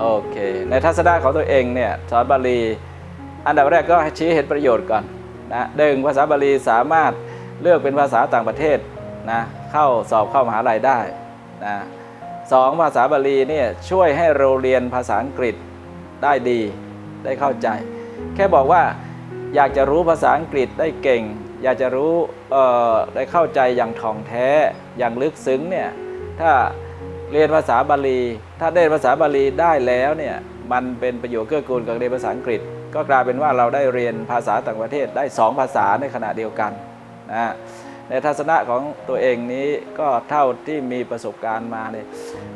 โอเค ในทัศนะของตัวเองเนี่ยสอนบาลี อันดับแรกก็ชี้เห็นประโยชน์ก่อนนะหนึ่งภาษาบาลีสามารถเลือกเป็นภาษาต่างประเทศนะเข้าสอบเข้ามหาลัยได้นะ สองภาษาบาลีเนี่ยช่วยให้เราเรียนภาษาอังกฤษได้ดีได้เข้าใจ แค่บอกว่าอยากจะรู้ภาษาอังกฤษได้เก่ง อยากจะรู้เอ่อได้เข้าใจอย่างถ่องแท้อย่างลึกซึ้งเนี่ยถ้าเรียนภาษาบาลี ถ้าได้ภาษาบาลีได้แล้วเนี่ยมันเป็นประโยชน์เกื้อกูลกับเรียนภาษาอังกฤษ ก็กลายเป็นว่าเราได้เรียนภาษาต่างประเทศได้สองภาษาในขณะเดียวกันนะ ในทัศนะของตัวเองนี้ก็เท่าที่มีประสบการณ์มาเนี่ย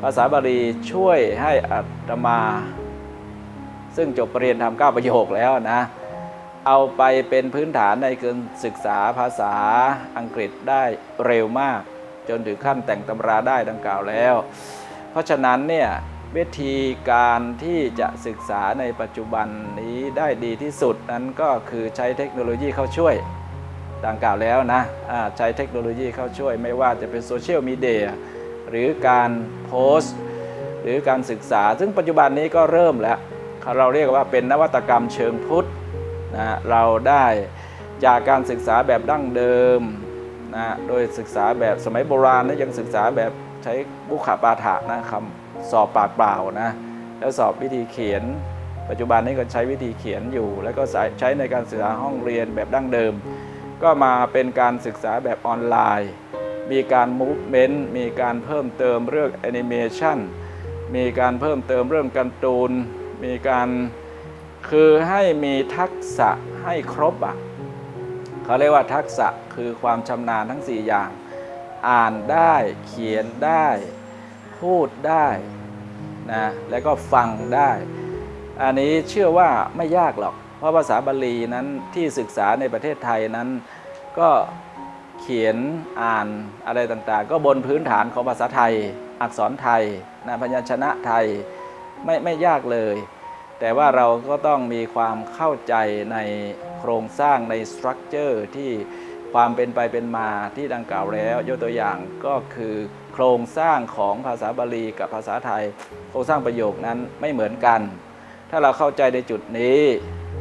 ภาษาบาลีช่วยให้อัตมา ซึ่งจบปรริญญาธรรมเก้าประโยคแล้วนะ เอาไปเป็นพื้นฐานในการศึกษาภาษาอังกฤษได้เร็วมาก จนถึงขั้นแต่งตำราได้ดังกล่าวแล้ว เพราะฉะนั้นเนี่ยวิธีการที่จะศึกษาในปัจจุบันนี้ได้ดีที่สุดนั้นก็คือใช้เทคโนโลยีเข้าช่วย ดังกล่าวแล้วนะใช้เทคโนโลยีเข้าช่วยไม่ว่าจะเป็นโซเชียลมีเดียหรือการโพสต์หรือการศึกษา ซึ่งปัจจุบันนี้ก็เริ่มแล้ว เราเรียกว่าเป็นนวัตกรรมเชิงพุทธนะเราได้จากการศึกษาแบบดั้งเดิมนะโดยศึกษาแบบสมัยโบราณนะยังศึกษาแบบใช้บุคปาฐะนะคำสอบปากเปล่านะแล้วสอบวิธีเขียน ปัจจุบันนี้ก็ใช้วิธีเขียนอยู่ แล้วก็ใช้ในการศึกษาห้องเรียนแบบดั้งเดิม ก็มาเป็นการศึกษาแบบออนไลน์ มีการมูฟเมนต์มีการเพิ่มเติมเรื่องแอนิเมชันมีการเพิ่มเติมเรื่องการ์ตูน มีการคือให้มีทักษะให้ครบอะเขาเรียกว่าทักษะคือความชำนาญทั้ง 4 อย่าง อ่านได้เขียนได้ พูดได้นะแล้วก็ฟังได้ อันนี้เชื่อว่าไม่ยากหรอก เพราะภาษาบาลีนั้นที่ศึกษาในประเทศไทยนั้น ก็เขียนอ่านอะไรต่างๆ ก็บนพื้นฐานของภาษาไทย อักษรไทยนะพยัญชนะไทยไม่ไม่ยากเลย แต่ว่าเราก็ต้องมีความเข้าใจในโครงสร้างในสตรัคเจอร์ที่ความเป็นไปเป็นมาที่ดังกล่าวแล้ว ยกตัวอย่างก็คือโครงสร้างของภาษาบาลีกับภาษาไทย โครงสร้างประโยคนั้นไม่เหมือนกัน ถ้าเราเข้าใจในจุดนี้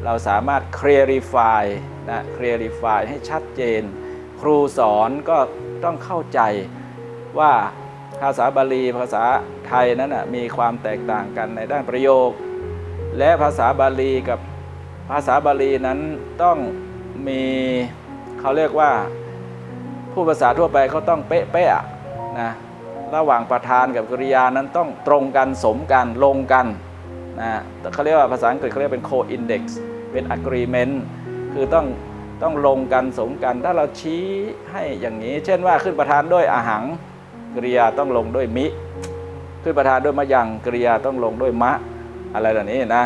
เราสามารถ clarify นะ clarify ให้ชัดเจน ครูสอนก็ต้องเข้าใจว่าภาษาบาลีภาษาไทยนั้นนะมีความแตกต่างกันในด้านประโยค และภาษาบาลีกับภาษาบาลีนั้นต้องมีเขาเรียกว่าผู้ภาษาทั่วไปเขาต้องเป๊ะๆนะระหว่างประธานกับกริยานั้นต้องตรงกันสมกันลงกัน นะเขาเรียกว่าภาษาอังกฤษเขาเรียกเป็น co-index เป็น agreement คือต้องต้องลงกันสมกันถ้าเราชี้ให้อย่างนี้ เช่นว่าขึ้นประธานด้วยอาหังกริยาต้องลงด้วยมิ ขึ้นประธานด้วยมะยังกริยาต้องลงด้วยมะ อะไรแบบนี้นะ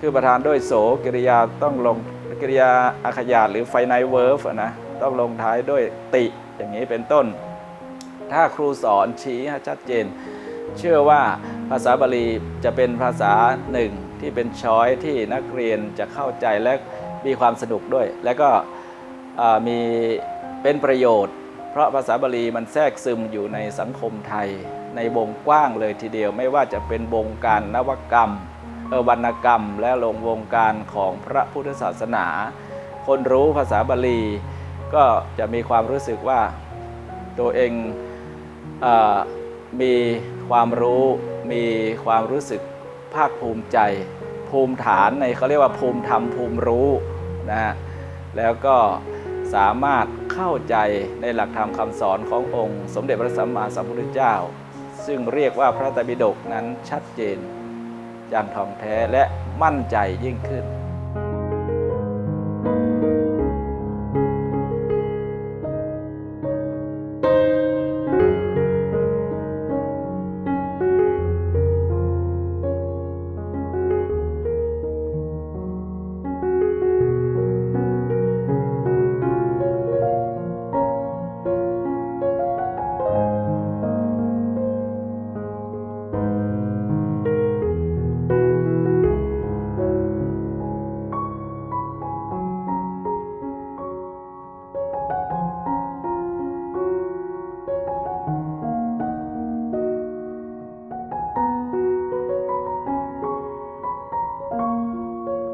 คือประธานด้วยโสกริยาต้องลงกริยาอาขยาตหรือไฟไนเวิร์ฟนะต้องลงท้ายด้วยติอย่างนี้เป็นต้น ถ้าครูสอนชี้ให้ชัดเจน เชื่อว่า ภาษาบาลีจะเป็นภาษาหนึ่งที่เป็นช้อยที่นักเรียนจะเข้าใจและมีความสนุกด้วย และก็มีเป็นประโยชน์ เพราะภาษาบาลีมันแทรกซึมอยู่ในสังคมไทย ในวงกว้างเลยทีเดียวไม่ว่าจะเป็นวงการนวกรรมวรรณกรรม และลงวงการของพระพุทธศาสนา คนรู้ภาษาบาลีก็จะมีความรู้สึกว่าตัวเองอมีความรู้ มีความรู้สึกภาคภูมิใจ ภูมิฐานในเขาเรียกว่าภูมิธรรมภูมิรู้นะฮะแล้วก็สามารถเข้าใจในหลักธรรมคำสอนขององค์ สมเด็จพระสัมมาสัมพุทธเจ้า ซึ่งเรียกว่าพระไตรปิฎกนั้นชัดเจนอย่างท่องแท้และมั่นใจยิ่งขึ้น